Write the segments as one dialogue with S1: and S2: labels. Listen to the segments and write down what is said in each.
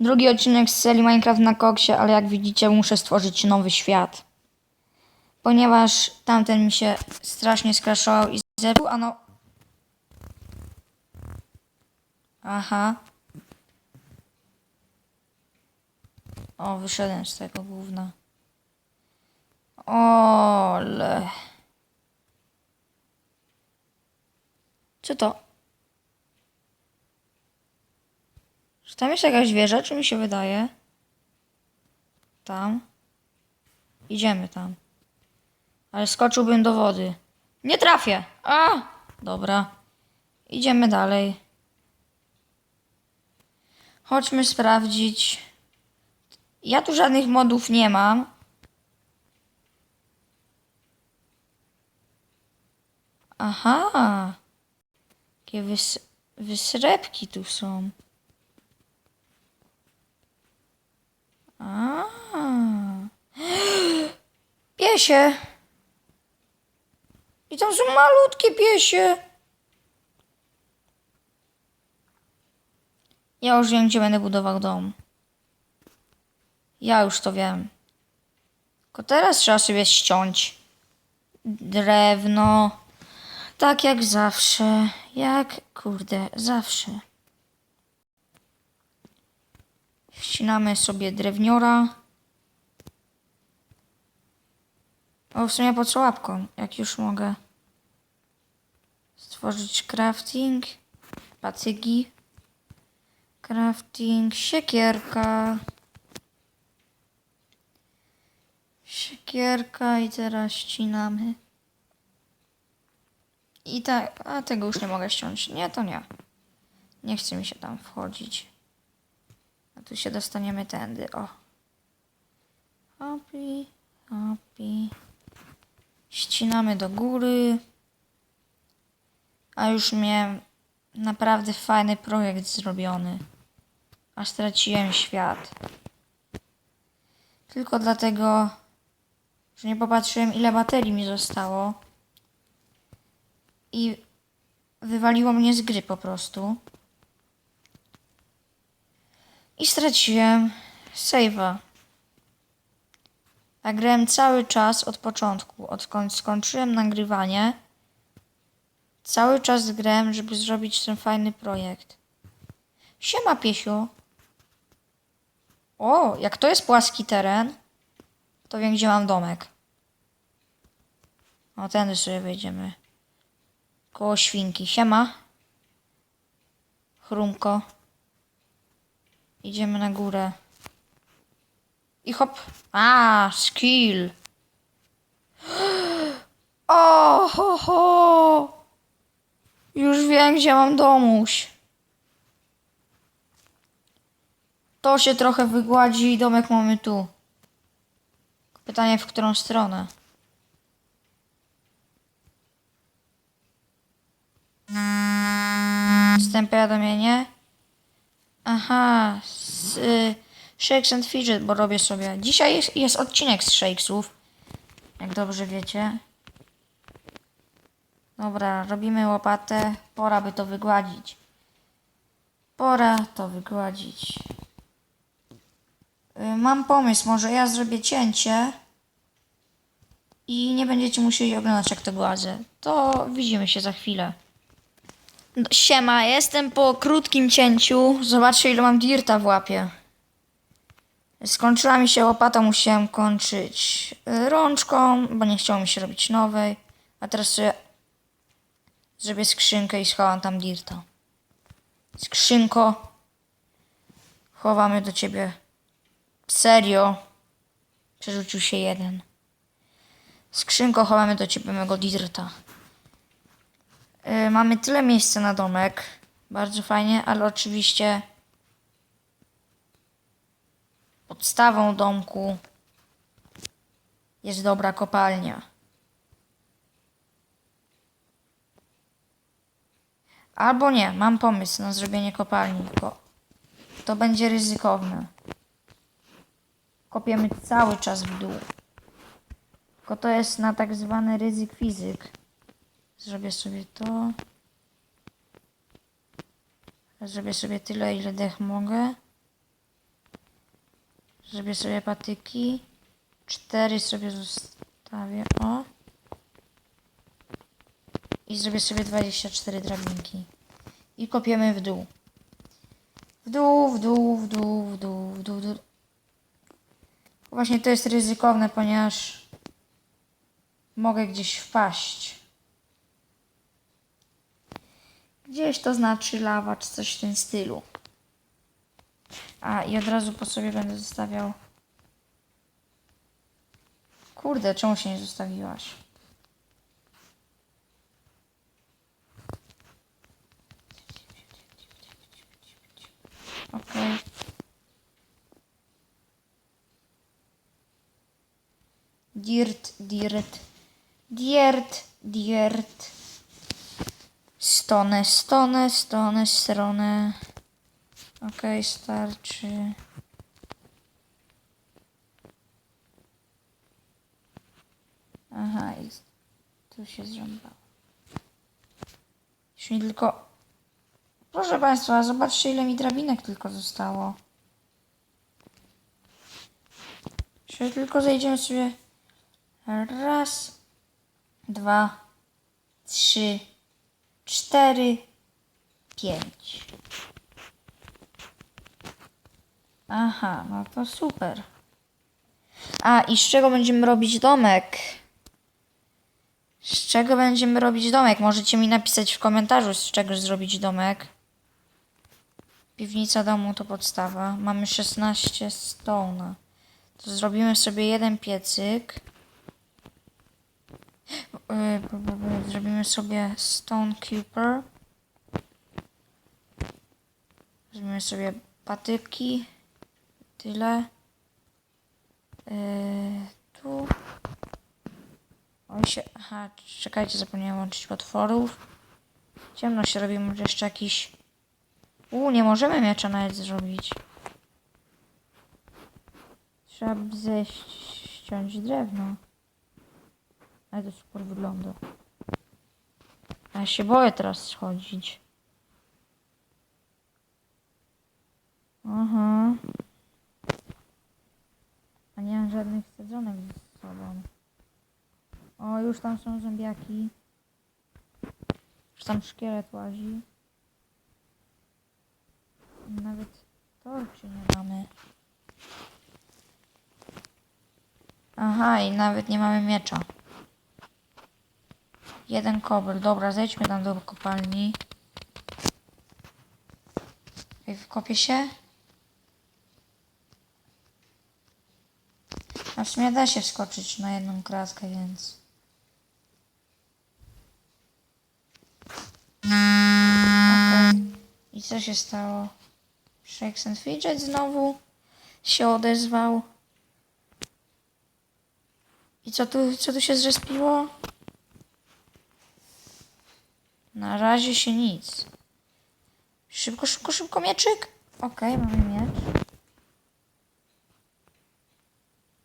S1: Drugi odcinek z serii Minecraft na koksie, ale jak widzicie muszę stworzyć nowy świat. Ponieważ tamten mi się strasznie skraszował i zepsuł, a no... Aha. O, wyszedłem z tego gówna. Ole. Co to? Czy tam jest jakaś wieża, czy mi się wydaje? Tam. Idziemy tam. Ale skoczyłbym do wody. Nie trafię! A! Dobra. Idziemy dalej. Chodźmy sprawdzić. Ja tu żadnych modów nie mam. Aha. Jakie wys wysrebki tu są. A. Piesie. I tam są malutkie piesie. Ja już wiem, gdzie będę budował dom. Ja już to wiem. Tylko teraz trzeba sobie ściąć drewno. Tak jak zawsze. Jak kurde, zawsze. Ścinamy sobie drewniora. O, w sumie po co łapką, jak już mogę stworzyć crafting, pacygi, crafting, siekierka, siekierka i teraz ścinamy. I tak, a tego już nie mogę ściąć. Nie, to nie. Nie chce mi się tam wchodzić. A tu się dostaniemy tędy, o. Hopi, hopi. Ścinamy do góry. A już miałem naprawdę fajny projekt zrobiony. A straciłem świat. Tylko dlatego, że nie popatrzyłem ile baterii mi zostało. I wywaliło mnie z gry po prostu. I straciłem save'a. A grałem cały czas od początku, odkąd skończyłem nagrywanie. Cały czas grałem, żeby zrobić ten fajny projekt. Siema, piesiu. O, jak to jest płaski teren, to wiem, gdzie mam domek. O, tędy sobie wejdziemy. Koło świnki. Siema. Chrumko. Idziemy na górę. I hop. A, skill. O, ho, ho. Już wiem, gdzie mam domuś. To się trochę wygładzi i domek mamy tu. Pytanie, w którą stronę? Wstęp powiadomienie. Aha, z y, Shakes and Fidget, bo robię sobie. Dzisiaj jest, jest odcinek z Shakesów, jak dobrze wiecie. Dobra, robimy łopatę. Pora by to wygładzić. Pora to wygładzić. Y, Mam pomysł, może ja zrobię cięcie i nie będziecie musieli oglądać jak to gładzę. To widzimy się za chwilę. Siema, jestem po krótkim cięciu. Zobaczcie ile mam dirta w łapie. Skończyła mi się łopata, musiałem kończyć y, rączką, bo nie chciało mi się robić nowej. A teraz sobie zrobię skrzynkę i schowam tam dirta. Skrzynko. Chowamy do ciebie. Serio. Przerzucił się jeden. Skrzynko chowamy do ciebie mego dirta. Y, mamy tyle miejsca na domek. Bardzo fajnie, ale oczywiście podstawą domku jest dobra kopalnia. Albo nie, mam pomysł na zrobienie kopalni, tylko to będzie ryzykowne. Kopiemy cały czas w dół. Tylko to jest na tak zwany ryzyk fizyk. Zrobię sobie to. Zrobię sobie tyle, ile dech mogę. Zrobię sobie patyki. Cztery sobie zostawię. O. I zrobię sobie 24 drabinki. I kopiemy w dół. W dół, w dół, w dół, w dół, w dół, w dół. Właśnie to jest ryzykowne, ponieważ mogę gdzieś wpaść. Gdzieś to znaczy lawa, czy coś w tym stylu. A i od razu po sobie będę zostawiał. Kurde, czemu się nie zostawiłaś? Okej. Dirt, dirt, dirt, dirt. Stone, stone, stone, stronę. Okej, starczy. Aha, i tu się zrąbało. Już mi tylko... Proszę Państwa, zobaczcie ile mi drabinek tylko zostało. Jeszcze tylko zejdziemy sobie... Raz, dwa, trzy, cztery, pięć. Aha, no to super. A i z czego będziemy robić domek? Z czego będziemy robić domek? Możecie mi napisać w komentarzu, z czego zrobić domek. Piwnica domu to podstawa. Mamy 16 stona. To zrobimy sobie jeden piecyk. Zrobimy sobie stone keeper. Zrobimy sobie patyki. Tyle. Yy, tu. Oj się. Aha, czekajcie, zapomniałem łączyć potworów. Ciemno się robi, może jeszcze jakiś. U, nie możemy miecza nawet zrobić. Trzeba zejść, ściąć drewno. Ale to super wygląda. Ja się boję teraz schodzić. Aha. A nie mam żadnych sadzonek ze sobą. O, już tam są zombiaki. Już tam szkielet łazi. Nawet torczy nie mamy. Aha, i nawet nie mamy miecza. Jeden kobel. Dobra, zejdźmy tam do kopalni. Ej, wkopię się. A w sumie da się wskoczyć na jedną kratkę, więc... Okej. I co się stało? Shakes and Fidget znowu się odezwał. I co tu, co tu się zrespiło? Na razie się nic. Szybko, szybko, szybko mieczyk. Okej, mamy miecz.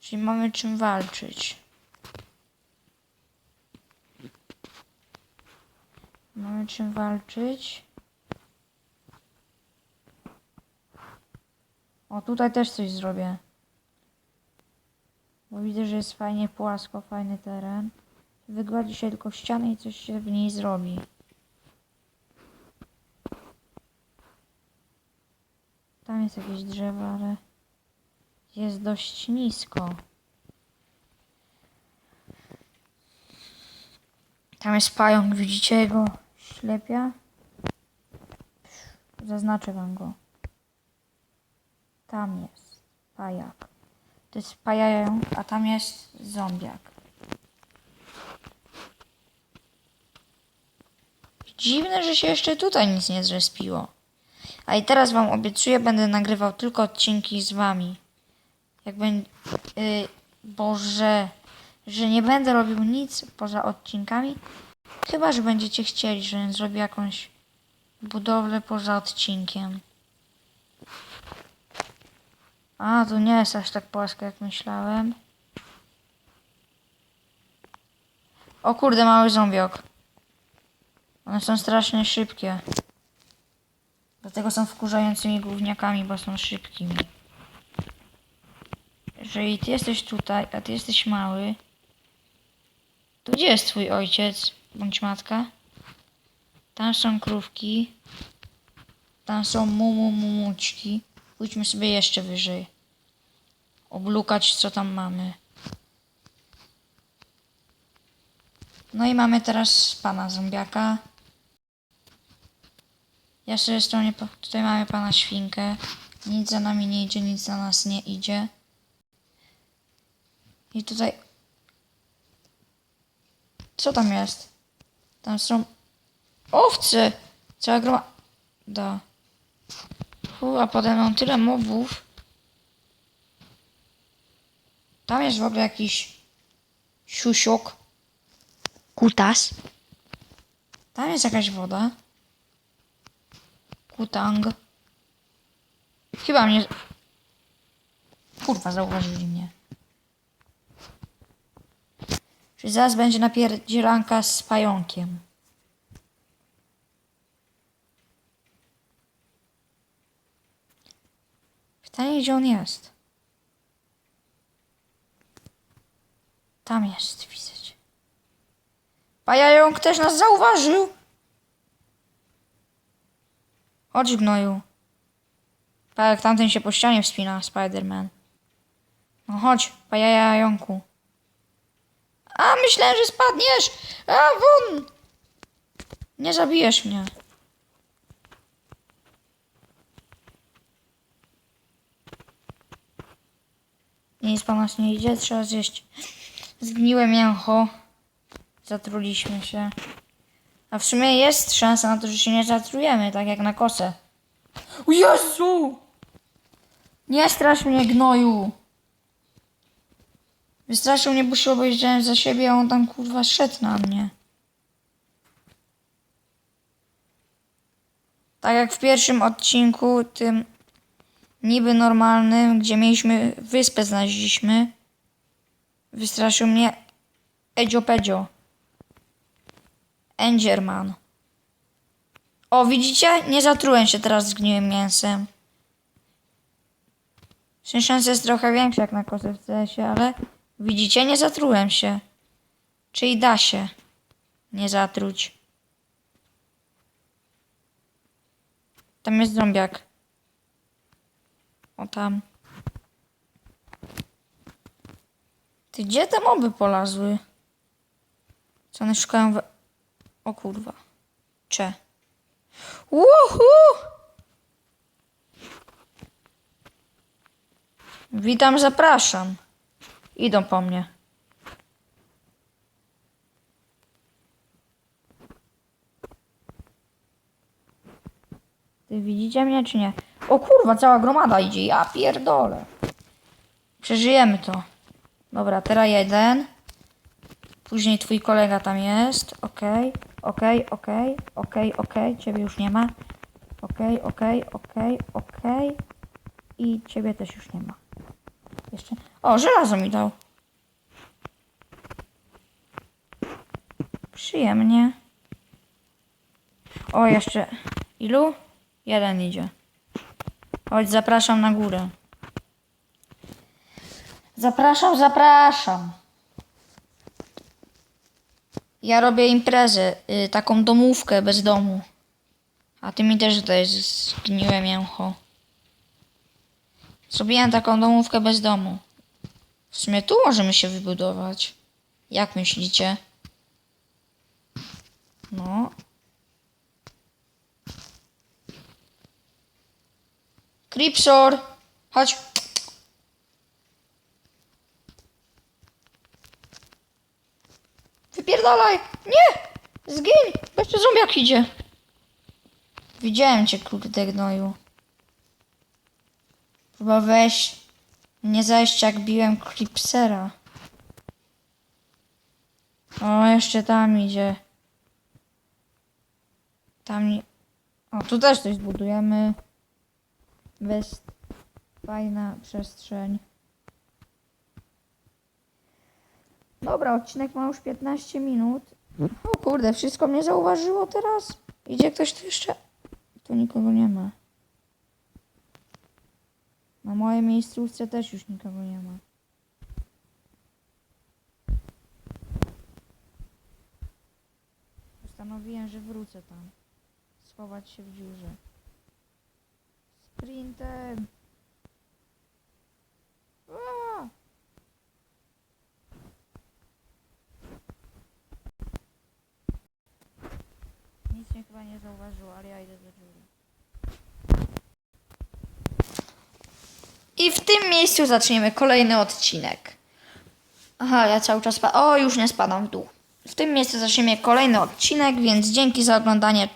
S1: Czyli mamy czym walczyć. Mamy czym walczyć. O, tutaj też coś zrobię. Bo widzę, że jest fajnie płasko, fajny teren. Wygładzi się tylko ścianę i coś się w niej zrobi. Tam jest jakieś drzewo, ale jest dość nisko. Tam jest pająk, widzicie go ślepia? Zaznaczę wam go. Tam jest pajak. To jest pająk, a tam jest zombiak. Dziwne, że się jeszcze tutaj nic nie zrespiło. A i teraz wam obiecuję, będę nagrywał tylko odcinki z wami. Jak będzie... Yy, Boże... Że nie będę robił nic poza odcinkami. Chyba, że będziecie chcieli, żebym zrobił jakąś budowlę poza odcinkiem. A, tu nie jest aż tak płasko, jak myślałem. O kurde, mały zombiok. One są strasznie szybkie. Dlatego są wkurzającymi gówniakami, bo są szybkimi. jeżeli ty jesteś tutaj, a ty jesteś mały, to gdzie jest twój ojciec bądź matka? Tam są krówki. Tam są mumu mumućki. Pójdźmy sobie jeszcze wyżej. Oblukać co tam mamy. No i mamy teraz pana zombiaka. Ja sobie stronie, po- tutaj mamy pana świnkę. Nic za nami nie idzie, nic za nas nie idzie. I tutaj... Co tam jest? Tam są owce! Cała groma... Da. Fu, a potem mam tyle mobów. Tam jest w ogóle jakiś siusiok. Kutas. Tam jest jakaś woda. Kutang. Chyba mnie... Kurwa, zauważyli mnie. Czyli zaraz będzie napierdzielanka z pająkiem. Pytanie, gdzie on jest? Tam jest, widzę. Pajająk też nas zauważył. Chodź, gnoju. Tak, tamten się po ścianie wspina, Spider-Man. No chodź, pajająku. A, myślałem, że spadniesz! A, won! Nie zabijesz mnie. Nic po nas nie idzie, trzeba zjeść zgniłe mięcho. Zatruliśmy się. A w sumie jest szansa na to, że się nie zatrujemy, tak jak na kosę. O Jezu! Nie strasz mnie, gnoju! Wystraszył mnie, bo się obejrzałem za siebie, a on tam kurwa szedł na mnie. Tak jak w pierwszym odcinku, tym niby normalnym, gdzie mieliśmy wyspę znaleźliśmy, wystraszył mnie Edzio Pedzio. Enderman. O, widzicie? Nie zatrułem się teraz zgniłym mięsem. Szansa jest trochę większa jak na kosę w CS-ie, ale widzicie? Nie zatrułem się. Czyli da się nie zatruć. Tam jest zombiak. O tam. Ty gdzie te moby polazły? Co one szukają. O kurwa. Cze. Uhu! Witam, zapraszam. Idą po mnie. Ty widzicie mnie czy nie? O kurwa, cała gromada idzie. Ja pierdolę. Przeżyjemy to. Dobra, teraz jeden. Później twój kolega tam jest. Okej, okej, okej, okej, okej. Ciebie już nie ma. Okej, okej, okej, okej. I ciebie też już nie ma. Jeszcze. O, żelazo mi dał. Przyjemnie. O, jeszcze. Ilu? Jeden idzie. Chodź, zapraszam na górę. Zapraszam, zapraszam. Ja robię imprezę, y, taką domówkę bez domu. A ty mi też dajesz zgniłe mięcho. Zrobiłem taką domówkę bez domu. W sumie tu możemy się wybudować. Jak myślicie? No. Kripsor! Chodź. Wypierdalaj! Nie! Zgiń! Jeszcze zombiak idzie. Widziałem cię, kurde gnoju. Chyba weź nie zajść jak biłem Clipsera. O, jeszcze tam idzie. Tam nie... O, tu też coś zbudujemy. West. Fajna przestrzeń. Dobra, odcinek ma już 15 minut. O kurde, wszystko mnie zauważyło teraz. Idzie ktoś tu jeszcze? Tu nikogo nie ma. Na mojej miejscówce też już nikogo nie ma. Postanowiłem, że wrócę tam. Schować się w dziurze. Sprintem! I w tym miejscu zaczniemy kolejny odcinek. Aha, ja cały czas spadam. O, już nie spadam w dół. W tym miejscu zaczniemy kolejny odcinek, więc dzięki za oglądanie.